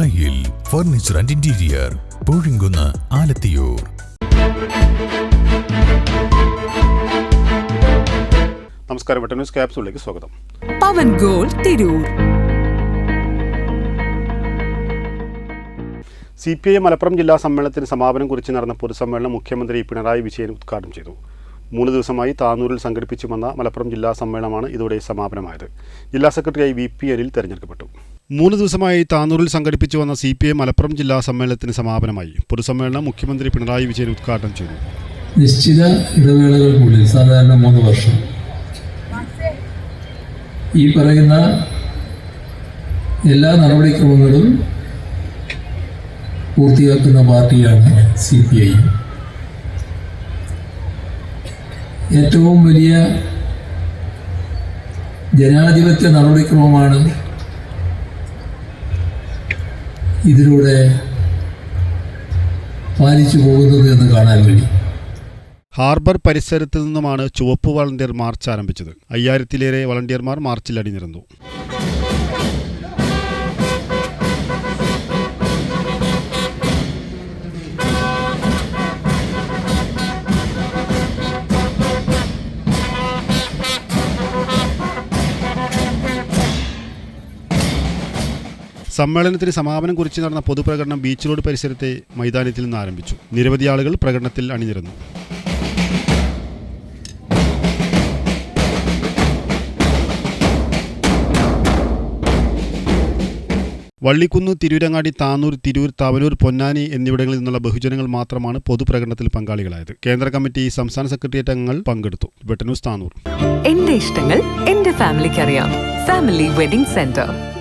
ദായിൽ furniture and interior Poozhinkunnu Alathiyur. നമസ്കാരം വെട്ട news ക്യാപ്സിലേക്ക് സ്വാഗതം. പവൻ goal Tirur. C P I Malappuram ജില്ലാ സമ്മേളനത്തിന് സമാപനം കുറിച്ച് നടന്ന പൊതുസമ്മേളനം മുഖ്യമന്ത്രി പിണറായി വിജയൻ ഉദ്ഘാടനം ചെയ്തു. മൂന്ന് ദിവസമായി താനൂരിൽ സംഘടിപ്പിച്ചു വന്ന മലപ്പുറം ജില്ലാ സമ്മേളനമാണ് ഇതോടെ സമാപനമായത്. ജില്ലാ സെക്രട്ടറിയായി വി പി അനിൽ തെരഞ്ഞെടുക്കപ്പെട്ടു. മൂന്ന് ദിവസമായി താനൂരിൽ സംഘടിപ്പിച്ചു വന്ന സി പി ഐ മലപ്പുറം ജില്ലാ സമ്മേളനത്തിന് സമാപനമായി പൊതുസമ്മേളനം മുഖ്യമന്ത്രി പിണറായി വിജയൻ ഉദ്ഘാടനം ചെയ്തു. നിശ്ചിത ഇടവേളകൾക്കുള്ളിൽ സാധാരണ മൂന്ന് വർഷം. ഈ പറയുന്ന എല്ലാ നടപടിക്രമങ്ങളും പൂർത്തിയാക്കുന്ന പാർട്ടിയാണ് സി പി ഐ. ഏറ്റവും വലിയ ജനാധിപത്യ നടപടിക്രമമാണ് ഇതിലൂടെ പാലിച്ചു പോകുന്നത് എന്ന് കാണാൻ കഴിയും ഹാർബർ പരിസരത്ത് നിന്നുമാണ് ചുവപ്പ് വളണ്ടിയർ മാർച്ച് ആരംഭിച്ചത് അയ്യായിരത്തിലേറെ വളണ്ടിയർമാർ മാർച്ചിൽ അണിനിരന്നു സമ്മേളനത്തിന് സമാപനം കുറിച്ച് നടന്ന പൊതുപ്രകടനം ബീച്ച് റോഡ് പരിസരത്തെ മൈതാനത്തിൽ നിന്ന് ആരംഭിച്ചു. നിരവധി ആളുകൾ പ്രകടനത്തിൽ അണിനിരന്നു. വള്ളിക്കുന്ന് തിരൂരങ്ങാടി താനൂർ തിരൂർ തവനൂർ പൊന്നാനി എന്നിവിടങ്ങളിൽ നിന്നുള്ള ബഹുജനങ്ങൾ മാത്രമാണ് പൊതുപ്രകടനത്തിൽ പങ്കാളികളായത്. കേന്ദ്ര കമ്മിറ്റി സംസ്ഥാന സെക്രട്ടേറിയറ്റ് അംഗങ്ങൾ പങ്കെടുത്തു. താനൂർ. എന്റെ ഇഷ്ടങ്ങൾ എന്റെ ഫാമിലിക്ക് അറിയാം ഫാമിലി വെഡിംഗ് സെന്റർ